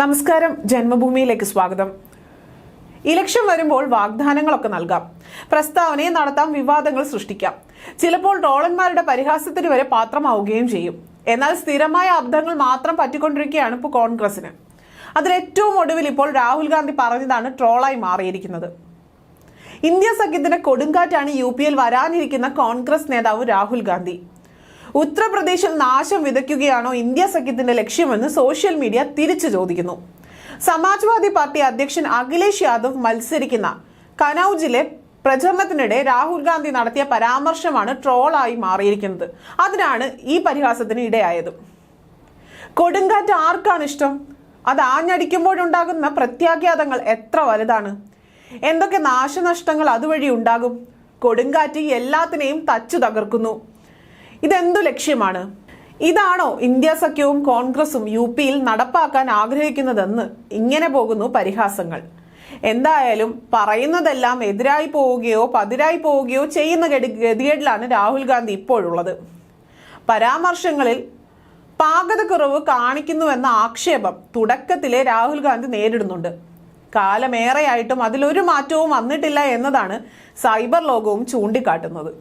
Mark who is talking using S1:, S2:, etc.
S1: നമസ്കാരം. ജന്മഭൂമിയിലേക്ക് സ്വാഗതം. ഇലക്ഷൻ വരുമ്പോൾ വാഗ്ദാനങ്ങളൊക്കെ നൽകാം. പ്രസ്താവനയെ നടത്താം വിവാദങ്ങൾ സൃഷ്ടിക്കാം. ചിലപ്പോൾ ട്രോളന്മാരുടെ പരിഹാസത്തിന് വരെ പാത്രമാവുകയും ചെയ്യും. എന്നാൽ സ്ഥിരമായ അബ്ദങ്ങൾ മാത്രം പറ്റിക്കൊണ്ടിരിക്കുകയാണ് ഇപ്പോൾ കോൺഗ്രസിന് അതിലേറ്റവും ഒടുവിൽ ഇപ്പോൾ രാഹുൽ ഗാന്ധി പറഞ്ഞതാണ് ട്രോളായി മാറിയിരിക്കുന്നത്. ഇന്ത്യ സഖ്യത്തിന്റെ കൊടുങ്കാറ്റാണ് യു പിയിൽ വരാനിരിക്കുന്ന കോൺഗ്രസ് നേതാവ് രാഹുൽ ഗാന്ധി. ഉത്തർപ്രദേശിൽ നാശം വിതയ്ക്കുകയാണോ ഇന്ത്യ സഖ്യത്തിന്റെ ലക്ഷ്യമെന്ന് സോഷ്യൽ മീഡിയ തിരിച്ചു ചോദിക്കുന്നു. സമാജ്വാദി പാർട്ടി അധ്യക്ഷൻ അഖിലേഷ് യാദവ് മത്സരിക്കുന്ന കനൌജിലെ പ്രചരണത്തിനിടെ രാഹുൽ ഗാന്ധി നടത്തിയ പരാമർശമാണ് ട്രോളായി മാറിയിരിക്കുന്നത്. അതിനാണ് ഈ പരിഹാസത്തിന് ഇടയായത്. കൊടുങ്കാറ്റ് ആർക്കാണ് ഇഷ്ടം? അത് ആഞ്ഞടിക്കുമ്പോഴുണ്ടാകുന്ന പ്രത്യാഘാതങ്ങൾ എത്ര വലുതാണ്? എന്തൊക്കെ നാശനഷ്ടങ്ങൾ അതുവഴി ഉണ്ടാകും? കൊടുങ്കാറ്റ് എല്ലാത്തിനെയും തച്ചു തകർക്കുന്നു. ഇതെന്തു ലക്ഷ്യമാണ്? ഇതാണോ ഇന്ത്യ സഖ്യവും കോൺഗ്രസും യു പിയിൽ നടപ്പാക്കാൻ ആഗ്രഹിക്കുന്നതെന്ന് ഇങ്ങനെ പോകുന്നു പരിഹാസങ്ങൾ. എന്തായാലും പറയുന്നതെല്ലാം എതിരായി പോവുകയോ പതിരായി പോവുകയോ ചെയ്യുന്ന ഗതി ഗതികേടിലാണ് രാഹുൽ ഗാന്ധി ഇപ്പോഴുള്ളത്. പരാമർശങ്ങളിൽ പാകതക്കുറവ് കാണിക്കുന്നുവെന്ന ആക്ഷേപം തുടക്കത്തിലെ രാഹുൽ ഗാന്ധി നേരിടുന്നുണ്ട്. കാലമേറെയായിട്ടും അതിലൊരു മാറ്റവും വന്നിട്ടില്ല എന്നതാണ് സൈബർ ലോകവും ചൂണ്ടിക്കാട്ടുന്നത്.